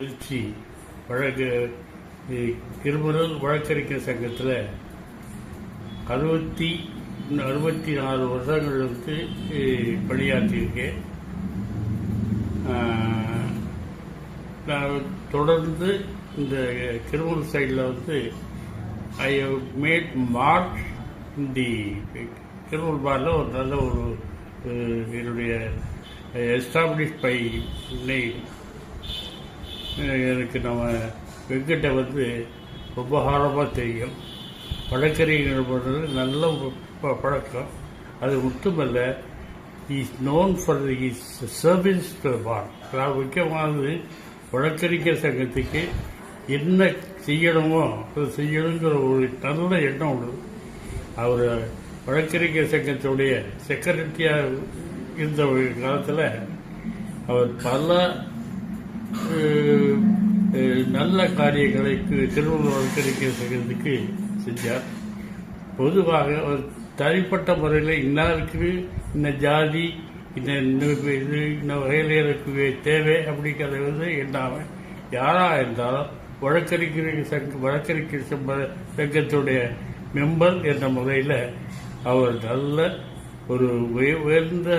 திருச்சி வழக்கு கிரிமினல் வழக்கறிஞர் சங்கத்தில் அறுபத்தி அறுபத்தி நாலு வருஷங்கள் வந்து பணியாற்றியிருக்கேன் நான் தொடர்ந்து இந்த கிரிமினல் சைடில் வந்து I made mark the criminal பாரில் ஒரு நல்ல ஒரு என்னுடைய எஸ்டாப்ளிஷ் பை நெய் எனக்கு நம்ம வெங்கட்டை வந்து ரொம்ப காலமாக தெரியும். வழக்கறிஞர் பண்ணுறது நல்ல ப- பழக்கம். அது மட்டுமல்ல is known for his service to bar அதாவது முக்கியமானது வழக்கறிஞர் சங்கத்துக்கு என்ன செய்யணுமோ அது செய்யணுங்கிற ஒரு நல்ல எண்ணம் உள்ளது. அவர் வழக்கறிஞர் சங்கத்துடைய செக்ரட்டரியாக இருந்த ஒரு காலத்தில் அவர் பல நல்ல காரியங்களை திருவள்ளுவர் வழக்கறிஞர் சங்கத்துக்கு செஞ்சார். பொதுவாக ஒரு தனிப்பட்ட முறையில் இன்னாருக்கு இந்த ஜாதி இந்த இது இந்த வகையில் எனக்கு தேவை அப்படிங்கிறத வந்து எண்ணாமல் யாராக இருந்தாலும் வழக்கறிஞர் சங்க வழக்கறிஞர் சங்கத்துடைய மெம்பர் என்ற முறையில் அவர் நல்ல ஒரு உயர்ந்த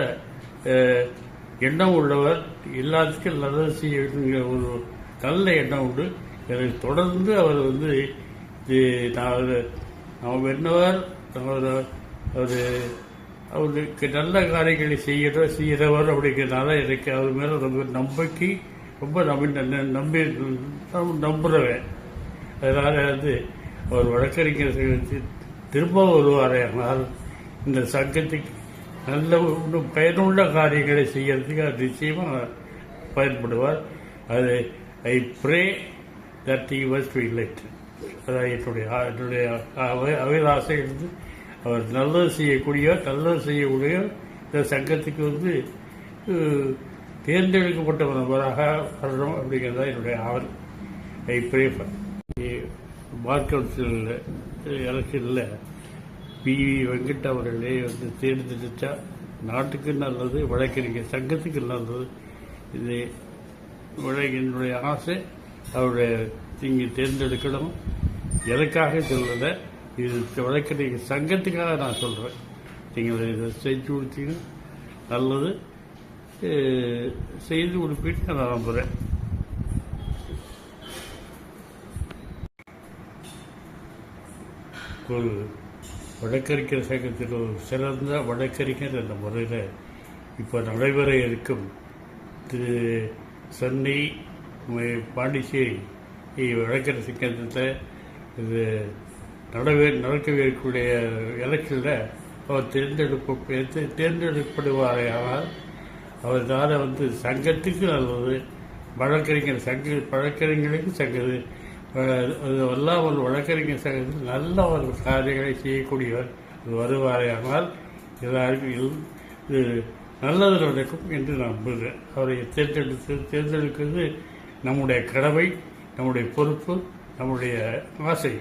எண்ணம் உள்ளவர் எல்லாத்துக்கும் நல்லது செய்ய ஒரு நல்ல எண்ணம் உண்டு. எனக்கு தொடர்ந்து அவர் வந்து இது நான் அவர் அவன் அவர் அவர் அவருக்கு நல்ல காரியங்களை செய்கிற செய்கிறவர் அப்படிங்கிறதுனால எனக்கு அவர் மேலே ரொம்ப நம்பிக்கை ரொம்ப நம்பி நம்பி நம்புகிறவன் அதனால் வந்து அவர் வழக்கறிஞர் திரும்ப வருவாரே ஆனால் இந்த சங்கத்துக்கு நல்ல இன்னும் பயனுள்ள காரியங்களை செய்யறதுக்கு அவர் நிச்சயமாக பயன்படுவார். அது I pray that he was we elect அதான் என்னுடைய என்னுடைய அவை இருந்து அவர் நல்லது செய்யக்கூடிய நல்லது செய்யக்கூடிய இந்த சங்கத்துக்கு வந்து தேர்ந்தெடுக்கப்பட்ட நபராக வரணும் அப்படிங்கிறது தான் என்னுடைய ஆவல். ஐ ப்ரே பார் கவுன்சில் எலெக்ஷனில் பி. வெங்கட் அவர்களே வந்து தேர்ந்தெடுத்தா நாட்டுக்கு நல்லது வழக்கறிஞர் சங்கத்துக்கு நல்லது. இது வழ- என்னுடைய ஆசை. அவருடைய நீங்கள் தேர்ந்தெடுக்கணும். எனக்காக சொல்லலை. இது வழக்கறிஞர் சங்கத்துக்காக நான் சொல்கிறேன் நீங்கள் இதை செஞ்சு கொடுத்தீங்கன்னா நல்லது. செய்து கொடுப்பீட்டு நான் நம்புகிறேன் ஒரு வழக்கறிஞர் சங்கத்தில் ஒரு சிறந்த வழக்கறிஞர் என்ற முறையில் இப்போ நடைபெற இருக்கும் திரு சென்னை பாண்டிச்சேரி வழக்கறிஞர் சங்கத்தை இது நடவே நடக்கவிருக்கக்கூடிய எலெக்ஷனில் அவர் தேர்ந்தெடுப்பு தேர்ந்தெடுக்கப்படுவாரையானால் தேர்ந்தெடுக்கப்படுவாரே ஆனால் அவரால் வந்து சங்கத்துக்கு நல்லது வழக்கறிஞர் சங்க வழக்கறிஞர்களுக்கு சங்கது அஹ், ஒரு வழக்கறிஞர் சங்கத்தில் நல்ல ஒரு காரியங்களை செய்யக்கூடியவர் வருவாரே எல்லாருக்கும் இது நல்லது நடக்கும் என்று நம்புகிறேன். அவரை தேர்ந்தெடுத்து தேர்ந்தெடுக்கிறது நம்முடைய கடமை நம்முடைய பொறுப்பு நம்முடைய ஆசை.